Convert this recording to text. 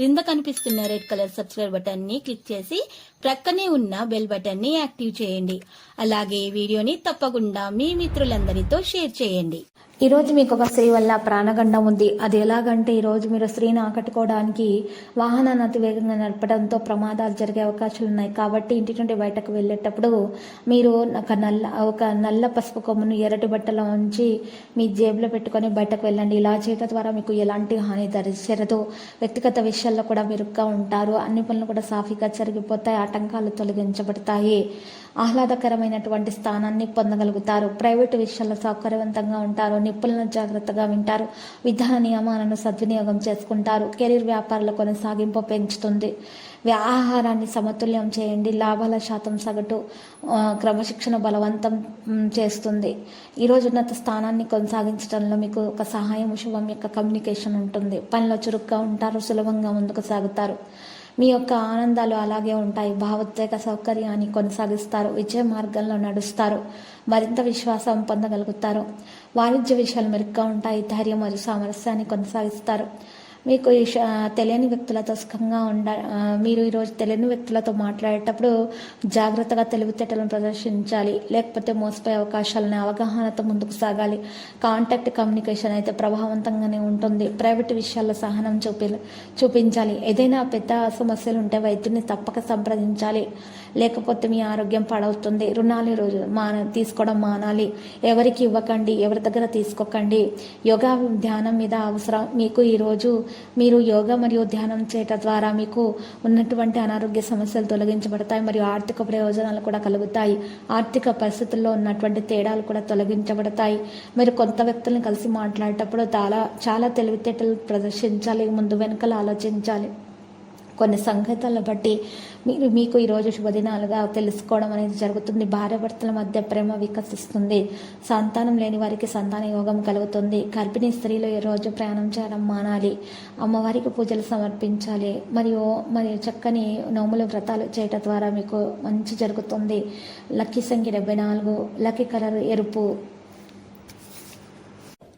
క్రింద కనిపిస్తున్న red colour subscribe బటన్ని క్లిక్ చేసి ప్రక్కనే ఉన్న బెల్ బటన్ని యాక్టివ్ చేయండి. అలాగే వీడియోని తప్పకుండా మీ మిత్రులందరితో షేర్ చేయండి. ఈ రోజు మీకు ఒక స్త్రీ వల్ల ప్రాణగండం ఉంది. అది ఎలాగంటే ఈరోజు మీరు స్త్రీని ఆకట్టుకోవడానికి వాహనాన్ని అతివేగంగా నడపడంతో ప్రమాదాలు జరిగే అవకాశాలు ఉన్నాయి. కాబట్టి ఇంటి నుండి బయటకు వెళ్ళేటప్పుడు మీరు ఒక నల్ల ఒక నల్ల పసుపు కొమ్మును ఎర్రటి బట్టలో ఉంచి మీ జేబులో పెట్టుకొని బయటకు వెళ్ళండి. ఇలా చేయడం ద్వారా మీకు ఎలాంటి హాని జరగదు. వ్యక్తిగత విషయాల్లో కూడా మెరుగ్గా ఉంటారు. అన్ని పనులు కూడా సాఫీగా జరిగిపోతాయి. ఆటంకాలు తొలగించబడతాయి. ఆహ్లాదకరమైనటువంటి స్థానాన్ని పొందగలుగుతారు. ప్రైవేటు విషయాల్లో సౌకర్యవంతంగా ఉంటారు. నిప్పులను జాగ్రత్తగా వింటారు. విధాన నియమాలను సద్వినియోగం చేసుకుంటారు. కెరీర్ వ్యాపారాల కొనసాగింపు పెంచుతుంది. ఆహారాన్ని సమతుల్యం చేయండి. లాభాల శాతం సగటు క్రమశిక్షణ బలవంతం చేస్తుంది. ఈరోజు ఉన్నత స్థానాన్ని కొనసాగించడంలో మీకు ఒక సహాయం శుభం యొక్క కమ్యూనికేషన్ ఉంటుంది. పనిలో చురుగ్గా ఉంటారు. సులభంగా ముందుకు సాగుతారు. మీ యొక్క ఆనందాలు అలాగే ఉంటాయి. భావోద్వేగ సౌకర్యాన్ని కొనసాగిస్తారు. విజయ మార్గంలో నడుస్తారు. మరింత విశ్వాసం పొందగలుగుతారు. వాణిజ్య విషయాలు మెరుగ్గా ఉంటాయి. ధైర్యం మరియు సామరస్యాన్ని కొనసాగిస్తారు. మీకు ఈ తెలియని వ్యక్తులతో సుఖంగా ఉండ మీరు ఈరోజు తెలియని వ్యక్తులతో మాట్లాడేటప్పుడు జాగ్రత్తగా తెలివితేటలను ప్రదర్శించాలి లేకపోతే మోసపోయే అవకాశాలని అవగాహనతో ముందుకు సాగాలి. కాంటాక్ట్ కమ్యూనికేషన్ అయితే ప్రభావవంతంగానే ఉంటుంది. ప్రైవేట్ విషయాల్లో సహనం చూపి చూపించాలి. ఏదైనా పెద్ద సమస్యలు ఉంటే వైద్యుని తప్పక సంప్రదించాలి. లేకపోతే మీ ఆరోగ్యం పాడవుతుంది. రుణాలు ఈరోజు మాన తీసుకోవడం మానాలి. ఎవరికి ఇవ్వకండి ఎవరి దగ్గర తీసుకోకండి. యోగా ధ్యానం మీద అవసరం. మీకు ఈరోజు మీరు యోగా మరియు ధ్యానం చేయటం ద్వారా మీకు ఉన్నటువంటి అనారోగ్య సమస్యలు తొలగించబడతాయి మరియు ఆర్థిక ప్రయోజనాలు కూడా కలుగుతాయి. ఆర్థిక పరిస్థితుల్లో ఉన్నటువంటి తేడాలు కూడా తొలగించబడతాయి. మీరు కొత్త వ్యక్తులను కలిసి మాట్లాడేటప్పుడు చాలా చాలా తెలివితేటలు ప్రదర్శించాలి ముందు వెనుకలు ఆలోచించాలి. కొన్ని సంకేతాలను బట్టి మీరు మీకు ఈరోజు శుభదినాలుగా తెలుసుకోవడం అనేది జరుగుతుంది. భార్యాభర్తల మధ్య ప్రేమ వికసిస్తుంది. సంతానం లేని వారికి సంతాన యోగం కలుగుతుంది. గర్భిణీ స్త్రీలు ఈరోజు ప్రయాణం చేయడం మానాలి. అమ్మవారికి పూజలు సమర్పించాలి. మరియు మరియు చక్కని నోములు వ్రతాలు చేయటం ద్వారా మీకు మంచి జరుగుతుంది. లక్కీ సంఖ్య డెబ్బై నాలుగు లక్కీ కలర్ ఎరుపు